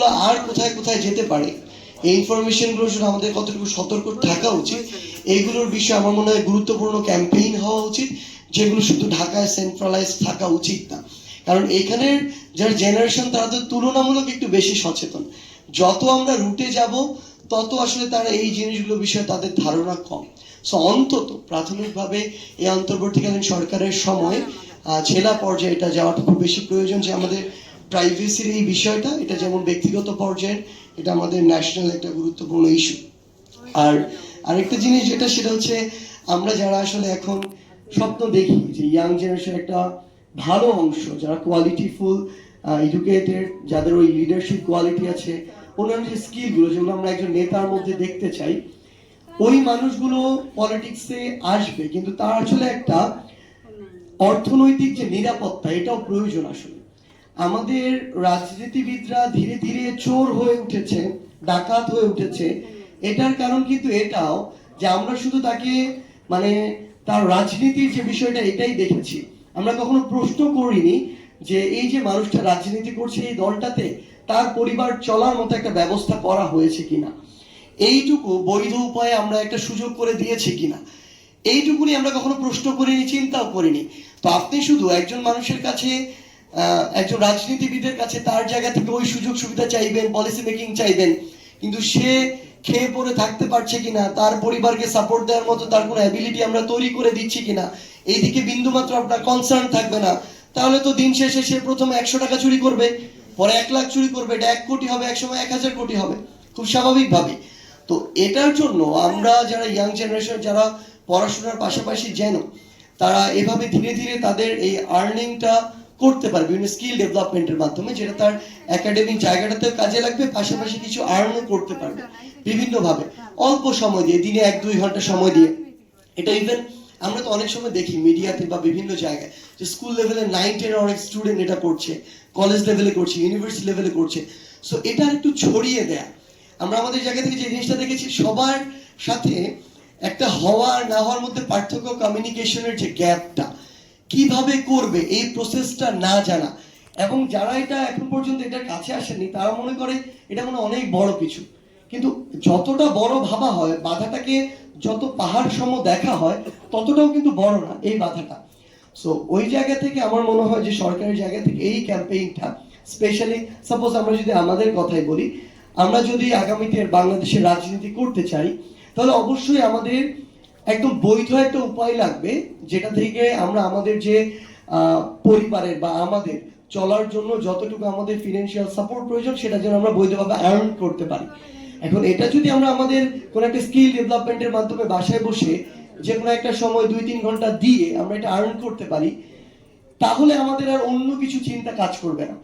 জিনিসগুলো আর কোথায় কোথায় যেতে পারে? এই ইনফরমেশনগুলো জন্য আমাদের কতটুকু সতর্ক থাকা উচিত? এইগুলোর বিষয়ে আমার মনে হয় গুরুত্বপূর্ণ ক্যাম্পেইন হওয়া উচিত, যেগুলো শুধু ঢাকায় সেন্ট্রালাইজ থাকা উচিত না। কারণ এখানের যার জেনারেশন তারা তো তুলনামূলক একটু বেশি সচেতন। যত আমরা রুটে যাব, তত আসলে তারা এই জিনিসগুলো বিষয়ে তাদের ধারণা কম। সো অন্তত প্রাথমিকভাবে এই অন্তর্বর্তীকালীন সরকারের সময় জেলা পর্যায়ে এটা যাওয়াটা খুব বেশি প্রয়োজন যে আমাদের প্রাইভেসির এই বিষয়টা, এটা যেমন ব্যক্তিগত পর্যায়ের, এটা আমাদের ন্যাশনাল একটা গুরুত্বপূর্ণ ইস্যু আর আরেকটা জিনিস যেটা, সেটা হচ্ছে আমরা যারা আসলে এখন স্বপ্ন দেখি যে ইয়াং জেনারেশন একটা ভালো অংশ, যারা কোয়ালিটিফুল এডুকেটেড যাদের ওই লিডারশিপ কোয়ালিটি আছে অন্যান্য যে স্কিলগুলো যেগুলো আমরা একজন নেতার মধ্যে দেখতে চাই, ওই মানুষগুলো পলিটিক্সে আসবে, কিন্তু তার আসলে একটা অর্থনৈতিক যে নিরাপত্তা, এটাও প্রয়োজন আসলে। আমাদের রাজনীতিবিদরা ধীরে ধীরে চোর হয়ে উঠেছে, ডাকাত হয়ে উঠেছে। এটার কারণ কিন্তু এটাও যে আমরা শুধু তাকে মানে তার রাজনীতির যে বিষয়টা এটাই দেখেছি। আমরা কখনো প্রশ্ন করিনি যে এই যে মানুষটা রাজনীতি করছে এই দলটাতে তার পরিবার চলার মতো একটা ব্যবস্থা করা হয়েছে কিনা। এইটুকু বৈধ উপায়ে আমরা একটা সুযোগ করে দিয়েছি কিনা। এইটুকুনি আমরা কখনো প্রশ্ন করিনি, চিন্তাও করিনি। তো আপনি শুধু একজন মানুষের কাছে একজন রাজনীতিবিদের কাছে তার জায়গা থেকে ওই সুযোগ সুবিধা চাইবেন পলিসি মেকিং চাইবেন, কিন্তু সে খেয়ে পরে থাকতে পারছে কিনা, তার পরিবারকে সাপোর্ট দেওয়ার মতো তার কোনো অ্যাবিলিটি আমরা তৈরি করে দিচ্ছি কিনা, এইদিকে বিন্দুমাত্র আপনার কনসার্ন থাকবে না। তাহলে তো দিন শেষে সে প্রথমে একশো টাকা চুরি করবে, পরে এক লাখ চুরি করবে, এটা এক কোটি হবে এক সময় এক হাজার কোটি হবে, খুব স্বাভাবিকভাবে তো এটার জন্য আমরা যারা ইয়াং জেনারেশন যারা পড়াশোনার পাশাপাশি যেন, তারা এভাবে ধীরে ধীরে তাদের এই আর্নিংটা করতে পারবে, বিভিন্ন স্কিল ডেভেলপমেন্টের মাধ্যমে, যেটা তার একাডেমিক জায়গাটাতে কাজে লাগবে, পাশাপাশি কিছু আর্নও করতে পারবে, বিভিন্নভাবে। অল্প সময় দিয়ে, দিনে এক দুই ঘণ্টা সময় দিয়ে। এটা ইভেন আমরা তো অনেক সময় দেখি মিডিয়াতে বা বিভিন্ন জায়গায়, যে স্কুল লেভেলে নাইন টেন অনেক স্টুডেন্ট এটা করছে কলেজ লেভেলে করছে ইউনিভার্সিটি লেভেলে করছে। সো এটা একটু ছড়িয়ে দেয়া। আমরা আমাদের জায়গা থেকে যে জিনিসটা দেখেছি, সবার সাথে একটা হওয়া আর না হওয়ার মধ্যে পার্থক্য কমিউনিকেশনের যে গ্যাপটা কীভাবে করবে এই প্রসেসটা না জানা। এবং যারা এটা এখন পর্যন্ত এটার কাছে আসেনি তারা মনে করে এটা মনে অনেক বড় কিছু। কিন্তু যতটা বড় ভাবা হয়, বাধাটাকে যত পাহাড় সম দেখা হয়, ততটাও কিন্তু বড় না এই বাধাটা। সো ওই জায়গা থেকে আমার মনে হয় যে সরকারের জায়গা থেকে এই ক্যাম্পেইনটা স্পেশালি সাপোজ আমরা যদি আমাদের কথাই বলি, আমরা যদি আগামীতে বাংলাদেশের রাজনীতি করতে চাই, তাহলে অবশ্যই আমাদের একদম বৈধ একটা উপায় লাগবে, যেটা থেকে আমরা আমাদের যে পরিবারের বা আমাদের চলার জন্য যতটুকু আমাদের ফিনান্সিয়াল সাপোর্ট প্রয়োজন, সেটা যেন আমরা বৈধভাবে আর্ন করতে পারি। এখন এটা যদি আমরা আমাদের কোনো একটা স্কিল ডেভেলপমেন্টের মাধ্যমে বাসায় বসে যে কোনো একটা সময় দুই তিন ঘণ্টা দিয়ে আমরা এটা আর্ন করতে পারি, তাহলে আমাদের আর অন্য কিছু চিন্তা কাজ করবে না।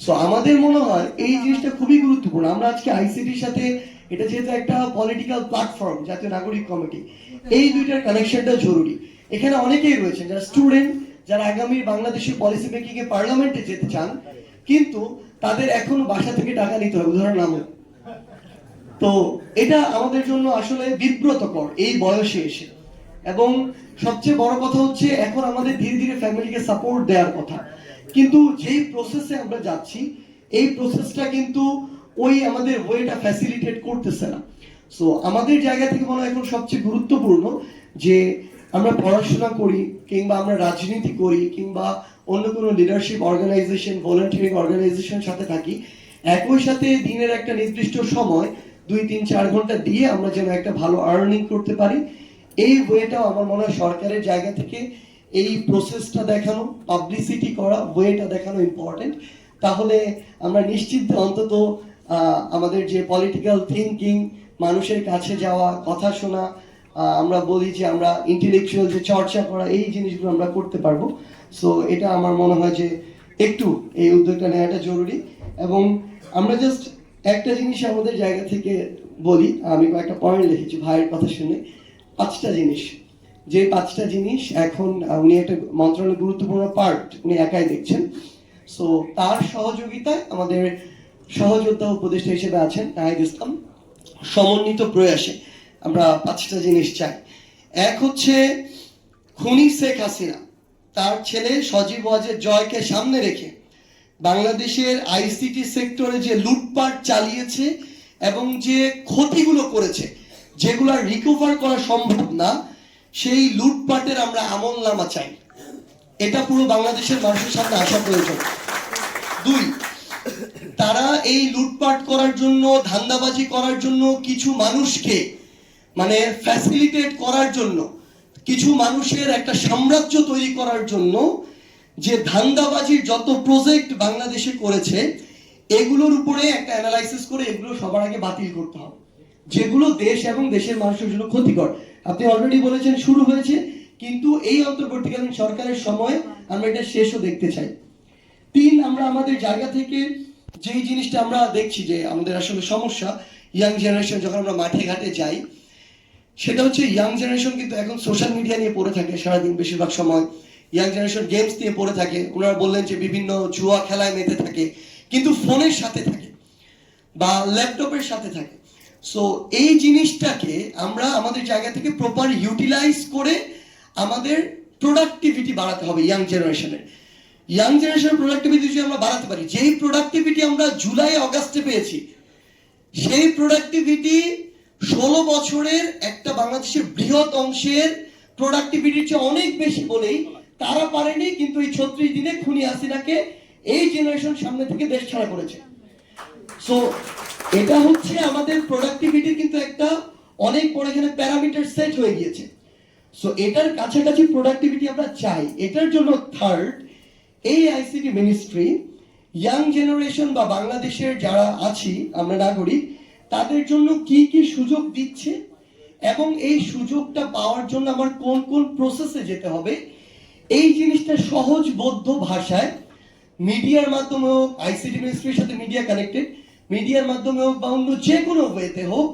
সো আমাদের মনে হয় এই জিনিসটা খুবই গুরুত্বপূর্ণ। আমরা আজকে আইসিটির সাথে এটা যেহেতু একটা পলিটিক্যাল প্ল্যাটফর্ম জাতীয় নাগরিক কমিটি এই দুইটার কানেকশনটা জরুরি। এখানে অনেকেই রয়েছেন, যারা স্টুডেন্ট যারা আগামী বাংলাদেশের পলিসি মেকিং এ পার্লামেন্টে যেতে চান, কিন্তু তাদের এখন বাসা থেকে টাকা নিতে হবে, উদাহরণ নামে। তো এটা আমাদের জন্য আসলে বিব্রতকর এই বয়সে এসে। এবং সবচেয়ে বড় কথা হচ্ছে, এখন আমাদের ধীরে ধীরে ফ্যামিলিকে সাপোর্ট দেওয়ার কথা। কিন্তু যেই প্রসেসে আমরা যাচ্ছি, এই প্রসেসটা কিন্তু ওই আমাদের ওয়েটা ফ্যাসিলিটেট করতেছে না। সো আমাদের জায়গা থেকে মনে হয় এখন সবচেয়ে গুরুত্বপূর্ণ যে আমরা পড়াশোনা করি, কিংবা আমরা রাজনীতি করি, কিংবা অন্য কোনো লিডারশিপ অর্গানাইজেশন ভলেন্টিয়ারিং অর্গানাইজেশনের সাথে থাকি, একই সাথে দিনের একটা নির্দিষ্ট সময়, দুই, তিন, চার ঘণ্টা দিয়ে আমরা যেন একটা ভালো আর্নিং করতে পারি। এই ওয়েটাও আমার মনে হয় সরকারের জায়গা থেকে এই প্রসেসটা দেখানো পাবলিসিটি করা ওয়েটা দেখানো ইম্পর্টেন্ট তাহলে আমরা নিশ্চিত অন্তত আমাদের যে পলিটিক্যাল থিঙ্কিং মানুষের কাছে যাওয়া, কথা শোনা আমরা বলি যে আমরা ইন্টেলেকচুয়াল যে চর্চা করা, এই জিনিসগুলো আমরা করতে পারব। সো এটা আমার মনে হয় যে একটু এই উদ্যোগটা নেওয়াটা জরুরি। এবং আমরা জাস্ট একটা জিনিস আমাদের জায়গা থেকে বলি, আমি কয়েকটা পয়েন্ট লিখেছি ভাইয়ের কথা শুনে। পাঁচটা জিনিস। যে পাঁচটা জিনিস এখন উনি একটা মন্ত্রণালয়ের গুরুত্বপূর্ণ পার্ট উনি একাই দেখছেন। সো তার সহযোগিতায় আমাদের সহযোদ্ধা উপদেষ্টা হিসেবে আছেন নাহিদ ইসলাম। সমন্বিত প্রয়াসে আমরা পাঁচটা জিনিস চাই। এক হচ্ছে খুনি শেখ হাসিনা, তার ছেলে সজীব ওয়াজের জয়কে সামনে রেখে বাংলাদেশের আইসিটি সেক্টরে যে লুটপাট চালিয়েছে এবং যে ক্ষতিগুলো করেছে, যেগুলো রিকভার করা সম্ভব না, সেই লুটপাটের আমরা আমল নামা চাই। এটা পুরো বাংলাদেশের মানুষের সামনে আসা প্রয়োজন। দুই তারা এই লুটপাট করার জন্য, ধান্দাবাজি করার জন্য কিছু মানুষকে মানে ফ্যাসিলিটেট করার জন্য, কিছু মানুষের একটা সাম্রাজ্য তৈরি করার জন্য যে ধান্দাবাজির যত প্রজেক্ট বাংলাদেশে করেছে, এগুলোর উপরে একটা অ্যানালাইসিস করে এগুলো সবার আগে বাতিল করতে হবে। যেগুলো দেশ এবং দেশের মানুষের জন্য ক্ষতিকর। আপনি অলরেডি বলেছেন শুরু হয়েছে, কিন্তু এই অন্তর্বর্তীকালীন সরকারের সময় আমরা এটা শেষও দেখতে চাই। তিন, আমরা আমাদের জায়গা থেকে যেই জিনিসটা আমরা দেখছি যে আমাদের আসলে সমস্যা ইয়াং জেনারেশন যখন আমরা মাঠে ঘাটে যাই, সেটা হচ্ছে ইয়াং জেনারেশন কিন্তু এখন সোশ্যাল মিডিয়া নিয়ে পড়ে থাকে সারাদিন বেশিরভাগ সময়। ইয়াং জেনারেশন গেমস নিয়ে পড়ে থাকে। ওনারা বললেন যে বিভিন্ন জুয়া খেলায় মেতে থাকে, কিন্তু ফোনের সাথে থাকে বা ল্যাপটপের সাথে থাকে। সো এই জিনিসটাকে আমরা আমাদের জায়গা থেকে প্রপার ইউটিলাইজ করে আমাদের প্রোডাক্টিভিটি বাড়াতে হবে ইয়াং জেনারেশনের ইয়াং জেনারেশনের প্রোডাক্টিভিটি যদি আমরা বাড়াতে পারি, যেই প্রোডাক্টিভিটি আমরা জুলাই, অগাস্টে পেয়েছি, সেই প্রোডাক্টিভিটি ষোলো বছরের একটা বাংলাদেশের বৃহৎ অংশের প্রোডাক্টিভিটির চেয়ে অনেক বেশি বলেই তারা পারেনি, কিন্তু এই ছত্রিশ দিনে খুনি হাসিনাকে এই জেনারেশন সামনে থেকে দেশ ছাড়া করেছে। সো এটা হচ্ছে আমাদের প্রোডাক্টিভিটির কিন্তু একটা অনেক বড় এখানে প্যারামিটার সেট হয়ে গিয়েছে। সো এটার কাছাকাছি প্রোডাক্টিভিটি আমরা চাই। এটার জন্য থার্ড এই আইসিটি মিনিস্ট্রি ইয়াং জেনারেশন বা বাংলাদেশের যারা আছি, আমরা নাগরিক, তাদের জন্য কি কি সুযোগ দিচ্ছে এবং এই সুযোগটা পাওয়ার জন্য আমার কোন কোন প্রসেসে যেতে হবে, এই জিনিসটা সহজবোধ্য ভাষায় মিডিয়ার মাধ্যমে হোক আইসিটি মিনিস্ট্রির সাথে মিডিয়া কানেক্টেড মিডিয়ার মাধ্যমে হোক বা অন্য যে কোনো ওয়েতে হোক,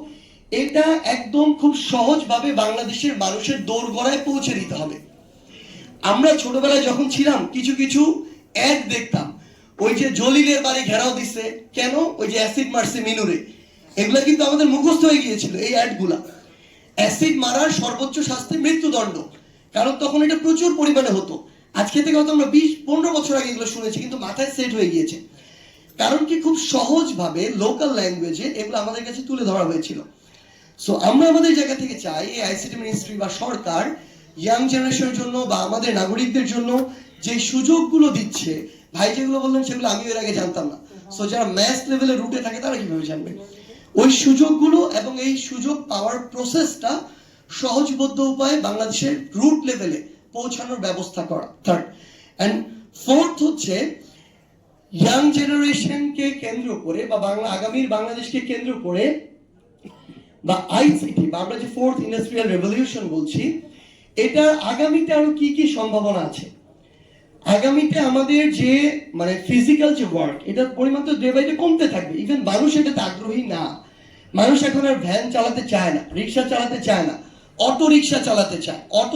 এটা একদম খুব সহজভাবে বাংলাদেশের মানুষের দোরগড়ায় পৌঁছে দিতে হবে। আমরা ছোটবেলায় যখন ছিলাম, কিছু কিছু অ্যাড দেখতাম। ওই যে জলিলের বাড়ি ঘেরাও দিচ্ছে কেন? ওই যে অ্যাসিড মারছে মিনুরে। এগুলা কিন্তু আমাদের মুখস্থ হয়ে গিয়েছিল, এই অ্যাডগুলা অ্যাসিড মারার সর্বোচ্চ শাস্তি মৃত্যুদণ্ড। কারণ তখন এটা প্রচুর পরিমাণে হতো। আজকে থেকে হয়তো আমরা বিশ, পনেরো বছর আগে এগুলো শুনেছি, কিন্তু মাথায় সেট হয়ে গিয়েছে। কারণ কি? খুব সহজভাবে লোকাল ল্যাঙ্গুয়েজে এগুলো আমাদের কাছে তুলে ধরা হয়েছিল। সো আমরা আমাদের জায়গা থেকে চাই, এই আইসিটি মিনিস্ট্রি বা সরকার ইয়াং জেনারেশনের জন্য বা আমাদের নাগরিকদের জন্য যে সুযোগগুলো দিচ্ছে, ভাই যেগুলো বললেন সেগুলো আমি এর আগে জানতাম না। সো যারা ম্যাথ লেভেলে রুটে থাকে, তারা কীভাবে জানবে? ওই সুযোগগুলো এবং এই সুযোগ পাওয়ার প্রসেসটা সহজবদ্ধ উপায়ে বাংলাদেশের রুট লেভেলে পৌঁছানোর ব্যবস্থা করা। থার্ড অ্যান্ড ফোর্থ হচ্ছে ইয়াং জেনারেশনকে কেন্দ্র করে বা বাংলা, আগামীর বাংলাদেশকে কেন্দ্র করে বা আইসিটি বা আমরা যে ফোর্থ ইন্ডাস্ট্রিয়াল রেভলিউশন বলছি এটার আগামীতে আরও কি কি সম্ভাবনা আছে? আগামীতে আমাদের যে মানে ফিজিক্যাল যে ওয়ার্ক এটার পরিমাণ তো ডে বাই ডে কমতে থাকবে। ইভেন মানুষ এটাতে আগ্রহী না। মানুষ এখন আর ভ্যান চালাতে চায় না, রিক্সা চালাতে চায় না, অটো রিক্সা চালাতে চায়, অটো